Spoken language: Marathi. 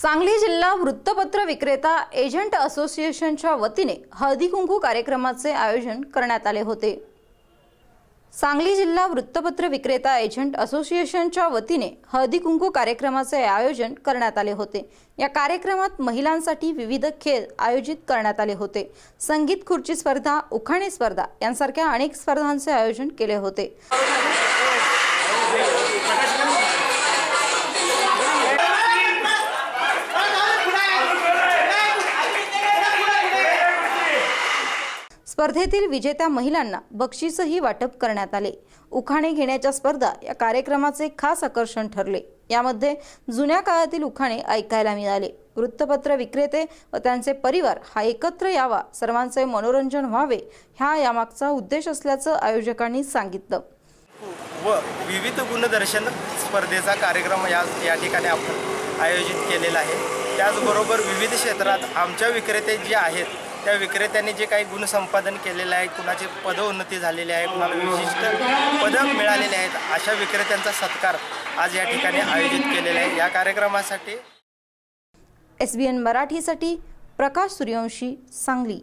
सांगली जिल्हा वृत्तपत्र विक्रेता एजंट असोसिएशनच्या वतीने हळदी कुंकू कार्यक्रमाचे आयोजन करण्यात आले होते. सांगली जिल्हा वृत्तपत्र विक्रेता एजंट असोसिएशनच्या वतीने हळदी कुंकू कार्यक्रमाचे आयोजन करण्यात आले होते. या कार्यक्रमात महिलांसाठी विविध खेळ आयोजित करण्यात आले होते. संगीत खुर्ची स्पर्धा उखाणे स्पर्धा यांसारख्या अनेक स्पर्धांचे आयोजन केले होते. स्पर्धेतील विजेत्या महिलांना बक्षीसही वाटप करण्यात आले. उखाणे घेण्याच्या स्पर्धा या कार्यक्रमाचे खास आकर्षण ठरले. यामध्ये जुन्या काळातील उखाणे ऐकायला मिळाले. वृत्तपत्र विक्रेते व त्यांचे परिवार हा एकत्र यावा सर्वांचे मनोरंजन व्हावे ह्या यामागचा उद्देश असल्याचं आयोजकांनी सांगितलं. व विविध गुणदर्शन स्पर्धेचा कार्यक्रम या या ठिकाणी आपण आयोजित केलेला आहे. त्याचबरोबर विविध क्षेत्रात आमच्या विक्रेते जे आहेत त्या विक्रेत्यांनी जे काही गुणसंपादन केलेलं आहे कुणाची पदोन्नती झालेली आहे कुणाला विशिष्ट पदक मिळालेले आहेत अशा विक्रेत्यांचा सत्कार आज या ठिकाणी आयोजित केलेला आहे. या कार्यक्रमासाठी एस बी एन मराठीसाठी प्रकाश सूर्यवंशी सांगली.